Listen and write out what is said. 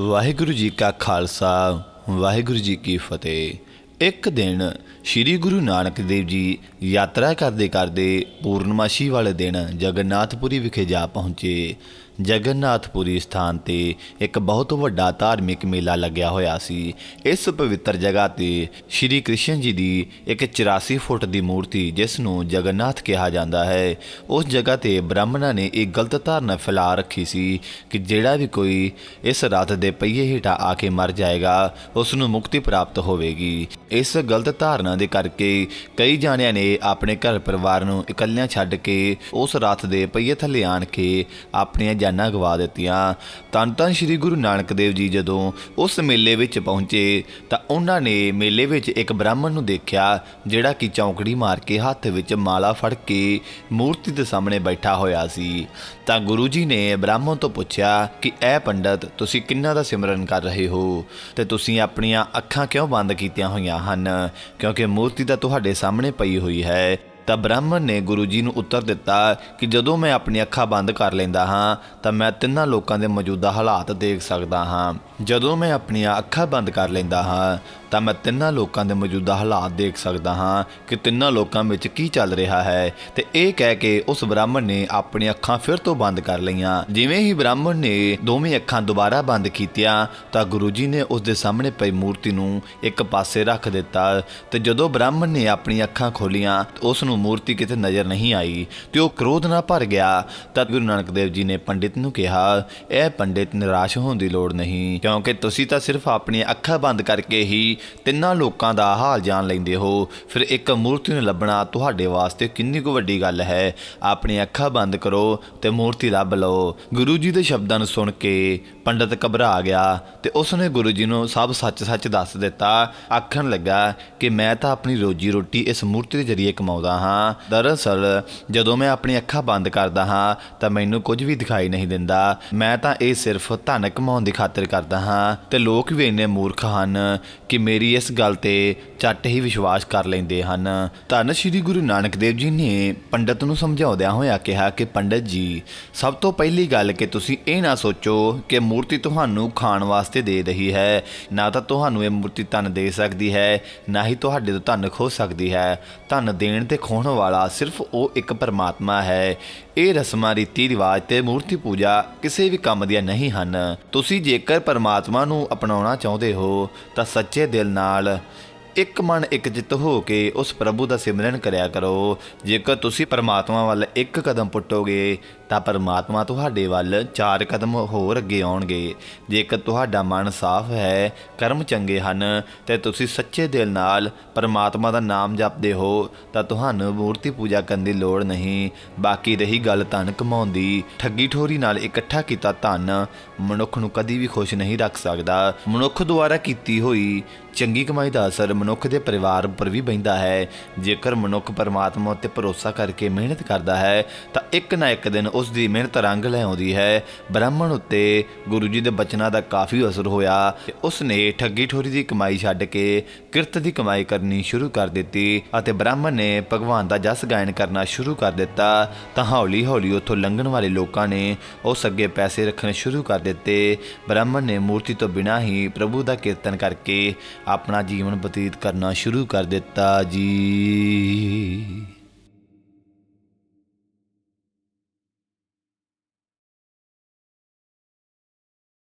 ਵਾਹਿਗੁਰੂ ਜੀ ਕਾ ਖਾਲਸਾ, ਵਾਹਿਗੁਰੂ ਜੀ ਕੀ ਫਤਿਹ। ਇੱਕ ਦਿਨ ਸ੍ਰੀ ਗੁਰੂ ਨਾਨਕ ਦੇਵ ਜੀ ਯਾਤਰਾ ਕਰਦੇ ਕਰਦੇ ਪੂਰਨਮਾਸ਼ੀ ਵਾਲੇ ਦਿਨ ਜਗਨਨਾਥਪੁਰੀ ਵਿਖੇ ਜਾ ਪਹੁੰਚੇ। ਜਗਨਨਾਥਪੁਰੀ ਸਥਾਨ ਤੇ ਇੱਕ ਬਹੁਤ ਵੱਡਾ ਧਾਰਮਿਕ ਮੇਲਾ ਲੱਗਿਆ ਹੋਇਆ ਸੀ। ਇਸ ਪਵਿੱਤਰ ਜਗ੍ਹਾ ਤੇ ਸ੍ਰੀ ਕ੍ਰਿਸ਼ਨ ਜੀ ਦੀ ਇੱਕ 84 ਫੁੱਟ ਦੀ ਮੂਰਤੀ, ਜਿਸ ਨੂੰ ਜਗਨਨਾਥ ਕਿਹਾ ਜਾਂਦਾ ਹੈ, ਉਸ ਜਗ੍ਹਾ ਤੇ ਬ੍ਰਾਹਮਣਾਂ ਨੇ ਇਹ ਗਲਤ ਧਾਰਨਾ ਫੈਲਾ ਰੱਖੀ ਸੀ ਕਿ ਜਿਹੜਾ ਵੀ ਕੋਈ ਇਸ ਰਥ ਦੇ ਪਹੀਏ ਹੇਠਾਂ ਆ ਕੇ ਮਰ ਜਾਏਗਾ, ਉਸ ਨੂੰ ਮੁਕਤੀ ਪ੍ਰਾਪਤ ਹੋਵੇਗੀ। ਇਸ ਗਲਤ ਧਾਰਨਾ ਦੇ ਕਰਕੇ ਕਈ ਜਾਣਿਆਂ ਨੇ ਆਪਣੇ ਘਰ ਪਰਿਵਾਰ ਨੂੰ ਇਕੱਲਿਆਂ ਛੱਡ ਕੇ ਉਸ ਰਥ ਦੇ ਪਹੀਏ ਥੱਲੇ ਆਣ ਕੇ ਆਪਣੀਆਂ ਜਾਨਾਂ ਗਵਾ ਦਿੱਤੀਆਂ। ਧੰਨ ਧੰਨ ਸ੍ਰੀ ਗੁਰੂ ਨਾਨਕ ਦੇਵ ਜੀ ਜਦੋਂ ਉਸ ਮੇਲੇ ਵਿੱਚ ਪਹੁੰਚੇ ਤਾਂ ਉਹਨਾਂ ਨੇ ਮੇਲੇ ਵਿੱਚ ਇੱਕ ਬ੍ਰਾਹਮਣ ਨੂੰ ਦੇਖਿਆ, ਜਿਹੜਾ ਕਿ ਚੌਂਕੜੀ ਮਾਰ ਕੇ ਹੱਥ ਵਿੱਚ ਮਾਲਾ ਫੜ ਕੇ ਮੂਰਤੀ ਦੇ ਸਾਹਮਣੇ ਬੈਠਾ ਹੋਇਆ ਸੀ। ਤਾਂ ਗੁਰੂ ਜੀ ਨੇ ਬ੍ਰਾਹਮਣ ਤੋਂ ਪੁੱਛਿਆ ਕਿ ਇਹ ਪੰਡਤ, ਤੁਸੀਂ ਕਿੰਨਾ ਦਾ ਸਿਮਰਨ ਕਰ ਰਹੇ ਹੋ? ਤੇ ਤੁਸੀਂ ਆਪਣੀਆਂ ਅੱਖਾਂ ਕਿਉਂ ਬੰਦ ਕੀਤੀਆਂ ਹੋਈਆਂ ਹਨ? ਕਿਉਂਕਿ ਮੂਰਤੀ ਤਾਂ ਤੁਹਾਡੇ ਸਾਹਮਣੇ ਪਈ ਹੋਈ ਹੈ। ਤਾਂ ਬ੍ਰਾਹਮਣ ਨੇ ਗੁਰੂ ਜੀ ਨੂੰ ਉੱਤਰ ਦਿੱਤਾ ਕਿ ਜਦੋਂ ਮੈਂ ਆਪਣੀ ਅੱਖਾਂ ਬੰਦ ਕਰ ਲੈਂਦਾ ਹਾਂ, ਤਾਂ ਮੈਂ ਤਿੰਨਾਂ ਲੋਕਾਂ ਦੇ ਮੌਜੂਦਾ ਹਾਲਾਤ ਦੇਖ ਸਕਦਾ ਹਾਂ। ਜਦੋਂ ਮੈਂ ਆਪਣੀਆਂ ਅੱਖਾਂ ਬੰਦ ਕਰ ਲੈਂਦਾ ਹਾਂ, ਤਾਂ ਮੈਂ ਤਿੰਨਾਂ ਲੋਕਾਂ ਦੇ ਮੌਜੂਦਾ ਹਾਲਾਤ ਦੇਖ ਸਕਦਾ ਹਾਂ ਕਿ ਤਿੰਨਾਂ ਲੋਕਾਂ ਵਿੱਚ ਕੀ ਚੱਲ ਰਿਹਾ ਹੈ। ਤੇ ਇਹ ਕਹਿ ਕੇ ਉਸ ਬ੍ਰਾਹਮਣ ਨੇ ਆਪਣੀਆਂ ਅੱਖਾਂ ਫਿਰ ਤੋਂ ਬੰਦ ਕਰ ਲਈਆਂ। ਜਿਵੇਂ ਹੀ ਬ੍ਰਾਹਮਣ ਨੇ ਦੋਵੇਂ ਅੱਖਾਂ ਦੁਬਾਰਾ ਬੰਦ ਕੀਤੀਆਂ, ਤਾਂ ਗੁਰੂ ਜੀ ਨੇ ਉਸ ਦੇ ਸਾਹਮਣੇ ਪਈ ਮੂਰਤੀ ਨੂੰ ਇੱਕ ਪਾਸੇ ਰੱਖ ਦਿੱਤਾ। ਤੇ ਜਦੋਂ ਬ੍ਰਾਹਮਣ ਨੇ ਆਪਣੀਆਂ ਅੱਖਾਂ ਖੋਲੀਆਂ ਉਸ ਨੂੰ ਮੂਰਤੀ ਕਿਤੇ ਨਜ਼ਰ ਨਹੀਂ ਆਈ ਤੇ ਉਹ ਕ੍ਰੋਧ ਨਾਲ ਭਰ ਗਿਆ, ਤਦ ਗੁਰੂ ਨਾਨਕ ਦੇਵ ਜੀ ਨੇ ਪੰਡਿਤ ਨੂੰ ਕਿਹਾ, ਇਹ ਪੰਡਿਤ ਨਿਰਾਸ਼ ਹੋਣ ਦੀ ਲੋੜ ਨਹੀਂ, ਕਿਉਂਕਿ ਤੁਸੀਂ ਤਾਂ ਸਿਰਫ ਆਪਣੀਆਂ ਅੱਖਾਂ ਬੰਦ ਕਰਕੇ ਹੀ ਤਿੰਨਾਂ ਲੋਕਾਂ ਦਾ ਹਾਲ ਜਾਣ ਲੈਂਦੇ ਹੋ। ਫਿਰ ਇੱਕ ਮੂਰਤੀ ਨੂੰ ਲੱਭਣਾ ਤੁਹਾਡੇ ਵਾਸਤੇ ਕਿੰਨੀ ਕੁ ਵੱਡੀ ਗੱਲ ਹੈ? ਆਪਣੀਆਂ ਅੱਖਾਂ ਬੰਦ ਕਰੋ ਤੇ ਮੂਰਤੀ ਲੱਭ ਲਓ। ਗੁਰੂ ਜੀ ਦੇ ਸ਼ਬਦਾਂ ਨੂੰ ਸੁਣ ਕੇ ਪੰਡਤ ਘਬਰਾ ਗਿਆ ਤੇ ਉਸ ਨੇ ਗੁਰੂ ਜੀ ਨੂੰ ਸਭ ਸੱਚ-ਸੱਚ ਦੱਸ ਦਿੱਤਾ। ਆਖਣ ਲੱਗਾ ਕਿ ਮੈਂ ਤਾਂ ਆਪਣੀ ਰੋਜੀ ਰੋਟੀ ਇਸ ਮੂਰਤੀ ਦੇ ਜ਼ਰੀਏ ਕਮਾਉਂਦਾ ਹਾਂ ਦਰਅਸਲ ਜਦੋਂ ਮੈਂ ਆਪਣੀ ਅੱਖਾਂ ਬੰਦ ਕਰਦਾ ਹਾਂ, ਤਾਂ ਮੈਨੂੰ ਕੁਝ ਵੀ ਦਿਖਾਈ ਨਹੀਂ ਦਿੰਦਾ। ਮੈਂ ਤਾਂ ਇਹ ਸਿਰਫ ਧਨ ਕਮਾਉਣ ਦੀ ਖਾਤਰ ਕਰਦਾ ਹਾਂ ਤੇ ਲੋਕ ਵੀ ਇੰਨੇ ਮੂਰਖ ਹਨ ਕਿ ਮੇਰੀ ਇਸ ਗੱਲ ਤੇ ਝੱਟ ਹੀ ਵਿਸ਼ਵਾਸ ਕਰ ਲੈਂਦੇ ਹਨ। ਧੰਨ ਸ਼੍ਰੀ ਗੁਰੂ ਨਾਨਕ ਦੇਵ ਜੀ ਨੇ ਪੰਡਤ ਨੂੰ ਸਮਝਾਉਂਦਿਆਂ ਹੋਇਆ ਕਿਹਾ ਕਿ ਪੰਡਤ ਜੀ, ਸਭ ਤੋਂ ਪਹਿਲੀ ਗੱਲ ਕਿ ਤੁਸੀਂ ਇਹ ਨਾ ਸੋਚੋ ਕਿ ਮੂਰਤੀ ਤੁਹਾਨੂੰ ਖਾਣ ਵਾਸਤੇ ਦੇ ਰਹੀ ਹੈ। ਨਾ ਤਾਂ ਤੁਹਾਨੂੰ ਇਹ ਮੂਰਤੀ ਧਨ ਦੇ ਸਕਦੀ ਹੈ, ਨਾ ਹੀ ਤੁਹਾਡੇ ਤੋਂ ਧਨ ਖੋ ਸਕਦੀ ਹੈ। ਧਨ ਦੇਣ ਤੇ ਖੋਣ ਵਾਲਾ ਸਿਰਫ ਉਹ ਇੱਕ ਪਰਮਾਤਮਾ ਹੈ। ਇਹ ਰਸਮਾਂ, ਰੀਤੀ ਰਿਵਾਜ ਤੇ ਮੂਰਤੀ ਪੂਜਾ ਕਿਸੇ ਵੀ ਕੰਮ ਦੀਆਂ ਨਹੀਂ ਹਨ। ਤੁਸੀਂ ਜੇਕਰ ਪਰਮਾਤਮਾ ਨੂੰ ਅਪਣਾਉਣਾ ਚਾਹੁੰਦੇ ਹੋ, ਤਾਂ ਸੱਚੇ ਦਿਲ ਨਾਲ ਇੱਕ ਮਨ ਇੱਕ ਚਿੱਤ ਹੋ ਕੇ ਉਸ ਪ੍ਰਭੂ ਦਾ ਸਿਮਰਨ ਕਰਿਆ ਕਰੋ। ਜੇਕਰ ਤੁਸੀਂ ਪਰਮਾਤਮਾ ਵੱਲ ਇੱਕ ਕਦਮ ਪੁੱਟੋਗੇ, ਤਾਂ ਪਰਮਾਤਮਾ ਤੁਹਾਡੇ ਵੱਲ ਚਾਰ ਕਦਮ ਹੋਰ ਅੱਗੇ ਆਉਣਗੇ। ਜੇਕਰ ਤੁਹਾਡਾ ਮਨ ਸਾਫ਼ ਹੈ, ਕਰਮ ਚੰਗੇ ਹਨ, ਤੇ ਤੁਸੀਂ ਸੱਚੇ ਦਿਲ ਨਾਲ ਪਰਮਾਤਮਾ ਦਾ ਨਾਮ ਜਪਦੇ ਹੋ, ਤਾਂ ਤੁਹਾਨੂੰ ਮੂਰਤੀ ਪੂਜਾ ਕਰਨ ਦੀ ਲੋੜ ਨਹੀਂ। ਬਾਕੀ ਰਹੀ ਗੱਲ ਧਨ ਕਮਾਉਣ ਦੀ। ਠੱਗੀ ਠੋਰੀ ਨਾਲ ਇਕੱਠਾ ਕੀਤਾ ਧਨ ਮਨੁੱਖ ਨੂੰ ਕਦੀ ਵੀ ਖੁਸ਼ ਨਹੀਂ ਰੱਖ ਸਕਦਾ। ਮਨੁੱਖ ਦੁਆਰਾ ਕੀਤੀ ਹੋਈ ਚੰਗੀ ਕਮਾਈ ਦਾ ਅਸਰ ਮਨੁੱਖ ਦੇ ਪਰਿਵਾਰ ਉੱਪਰ ਵੀ ਪੈਂਦਾ ਹੈ। ਜੇਕਰ ਮਨੁੱਖ ਪਰਮਾਤਮਾ ਉੱਤੇ ਭਰੋਸਾ ਕਰਕੇ ਮਿਹਨਤ ਕਰਦਾ ਹੈ, ਤਾਂ ਇੱਕ ਨਾ ਇੱਕ ਦਿਨ ਉਸ ਦੀ ਮਿਹਨਤ ਰੰਗ ਲੈ ਆਉਂਦੀ ਹੈ। ਬ੍ਰਾਹਮਣ ਉੱਤੇ ਗੁਰੂ ਜੀ ਦੇ ਬਚਨਾਂ ਦਾ ਕਾਫੀ ਅਸਰ ਹੋਇਆ ਤੇ ਉਸ ਨੇ ਠੱਗੀ ਠੋਰੀ ਦੀ ਕਮਾਈ ਛੱਡ ਕੇ ਕਿਰਤ ਦੀ ਕਮਾਈ ਕਰਨੀ ਸ਼ੁਰੂ ਕਰ ਦਿੱਤੀ ਅਤੇ ਬ੍ਰਾਹਮਣ ਨੇ ਭਗਵਾਨ ਦਾ ਜਸ ਗਾਇਨ ਕਰਨਾ ਸ਼ੁਰੂ ਕਰ ਦਿੱਤਾ। ਤਾਂ ਹੌਲੀ ਹੌਲੀ ਉੱਥੋਂ ਲੰਘਣ ਵਾਲੇ ਲੋਕਾਂ ਨੇ ਉਸ ਅੱਗੇ ਪੈਸੇ ਰੱਖਣੇ ਸ਼ੁਰੂ ਕਰ ਦਿੱਤੇ। ਬ੍ਰਾਹਮਣ ਨੇ ਮੂਰਤੀ ਤੋਂ ਬਿਨਾਂ ਹੀ ਪ੍ਰਭੂ ਦਾ ਕੀਰਤਨ ਕਰਕੇ ਆਪਣਾ ਜੀਵਨ ਬਤੀਤ ਕਰਨਾ ਸ਼ੁਰੂ ਕਰ ਦਿੱਤਾ ਜੀ।